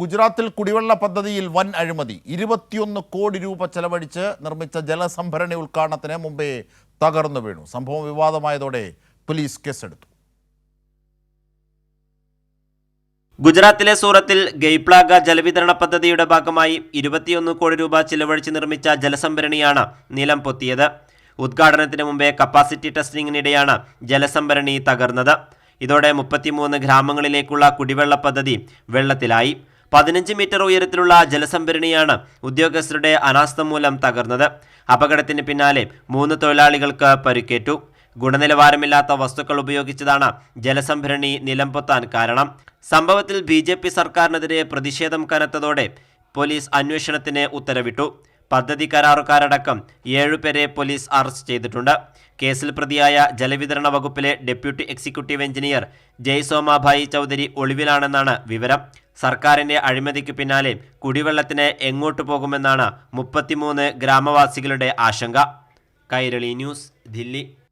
ഗുജറാത്തിൽ കുടിവെള്ള പദ്ധതിയിൽ വൻ അഴിമതി. ഇരുപത്തിയൊന്ന് കോടി രൂപ ചെലവഴിച്ച് നിർമ്മിച്ച ജലസംഭരണി ഉദ്ഘാടനത്തിന് മുമ്പേ തകർന്നു വീണു. സംഭവം വിവാദമായതോടെ പോലീസ് കേസെടുത്തു. ഗുജറാത്തിലെ സൂറത്തിൽ ഗെയ്പ്ലാഗ ജലവിതരണ പദ്ധതിയുടെ ഭാഗമായി ഇരുപത്തിയൊന്ന് കോടി രൂപ ചെലവഴിച്ച് നിർമ്മിച്ച ജലസംഭരണിയാണ് നിലം പൊത്തിയത്. ഉദ്ഘാടനത്തിന് മുമ്പേ കപ്പാസിറ്റി ടെസ്റ്റിംഗിനിടെയാണ് ജലസംഭരണി തകർന്നത്. ഇതോടെ മുപ്പത്തിമൂന്ന് ഗ്രാമങ്ങളിലേക്കുള്ള കുടിവെള്ള പദ്ധതി വെള്ളത്തിലായി. പതിനഞ്ച് മീറ്റർ ഉയരത്തിലുള്ള ജലസംഭരണിയാണ് ഉദ്യോഗസ്ഥരുടെ അനാസ്ഥ മൂലം തകർന്നത്. അപകടത്തിന് പിന്നാലെ മൂന്ന് തൊഴിലാളികൾക്ക് പരിക്കേറ്റു. ഗുണനിലവാരമില്ലാത്ത വസ്തുക്കൾ ഉപയോഗിച്ചതാണ് ജലസംഭരണി നിലംപൊത്താൻ കാരണം. സംഭവത്തിൽ ബി ജെ പി സർക്കാരിനെതിരെ പ്രതിഷേധം കനത്തതോടെ പോലീസ് അന്വേഷണത്തിന് ഉത്തരവിട്ടു. പദ്ധതി കരാറുകാരടക്കം ഏഴുപേരെ പോലീസ് അറസ്റ്റ് ചെയ്തിട്ടുണ്ട്. കേസിൽ പ്രതിയായ ജലവിതരണ വകുപ്പിലെ deputy executive engineer Jaysomabhai Chaudhary ഒളിവിലാണെന്നാണ് വിവരം. സർക്കാരിന്റെ അഴിമതിക്ക് പിന്നാലെ കുടിവെള്ളത്തിന് എങ്ങോട്ടു പോകുമെന്നാണ് മുപ്പത്തിമൂന്ന് ഗ്രാമവാസികളുടെ ആശങ്ക. കൈരളി ന്യൂസ് ദില്ലി.